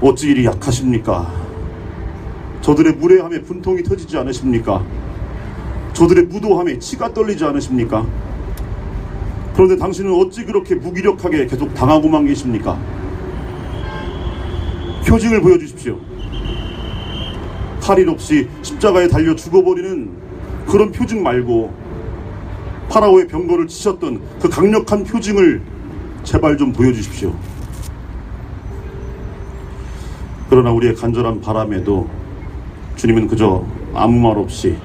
어찌 이리 약하십니까? 저들의 무례함에 분통이 터지지 않으십니까? 저들의 무도함에 치가 떨리지 않으십니까? 그런데 당신은 어찌 그렇게 무기력하게 계속 당하고만 계십니까? 표징을 보여주십시오. 칼일 없이 십자가에 달려 죽어버리는 그런 표징 말고 파라오의 병거를 치셨던 그 강력한 표징을 제발 좀 보여주십시오. 그러나 우리의 간절한 바람에도 주님은 그저 아무 말 없이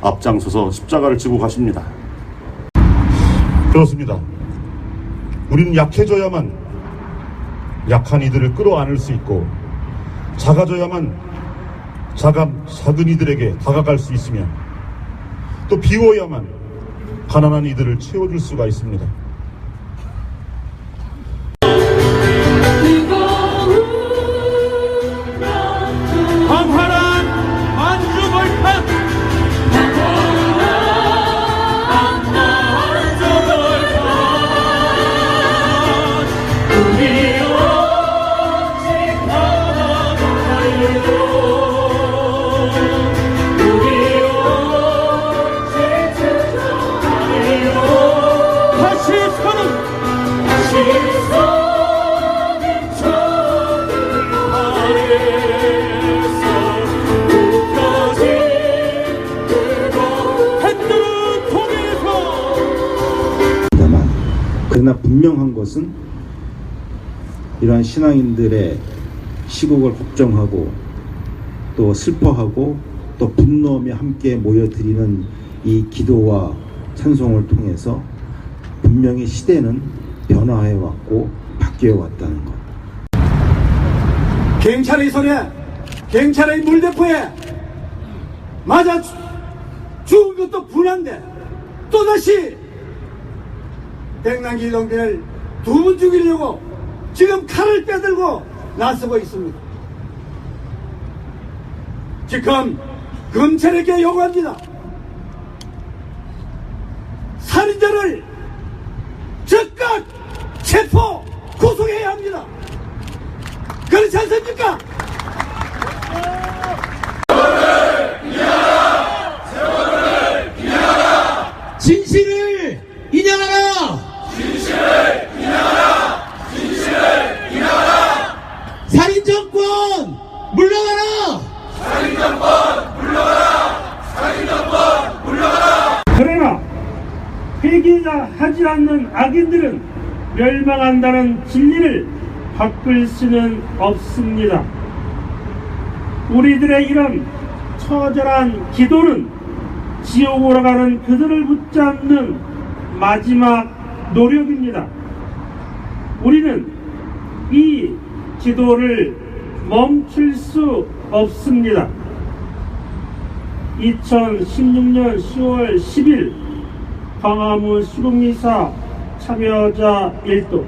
앞장서서 십자가를 지고 가십니다. 그렇습니다. 우리는 약해져야만 약한 이들을 끌어안을 수 있고 작아져야만 작은, 작은 이들에게 다가갈 수 있으며 또 비워야만 가난한 이들을 채워줄 수가 있습니다. 그러나 분명한 것은 이러한 신앙인들의 시국을 걱정하고 또 슬퍼하고 또 분노하며 함께 모여드리는 이 기도와 찬송을 통해서 분명히 시대는 변화해 왔고 바뀌어 왔다는 것. 경찰의 손에 경찰의 물대포에 맞아 죽- 죽은 것도 분한데 또다시 백남기 동대를 두분 죽이려고 지금 칼을 빼들고 나서고 있습니다. 지금 검찰에게 요구합니다. 살인자를 즉각 체포 구속해야 합니다. 그렇지 않습니까? 진실을 인양하라! 진실을 인양하라! 진실을 인양하라! 살인 정권 물러가라! 그러나 회개하지 않는 악인들은 멸망한다는 진리를 바꿀 수는 없습니다. 우리들의 이런 처절한 기도는 지옥으로 가는 그들을 붙잡는 마지막 노력입니다. 우리는 이 기도를 멈출 수 없습니다. 2016년 10월 10일 광화문 수국미사 참여자 일도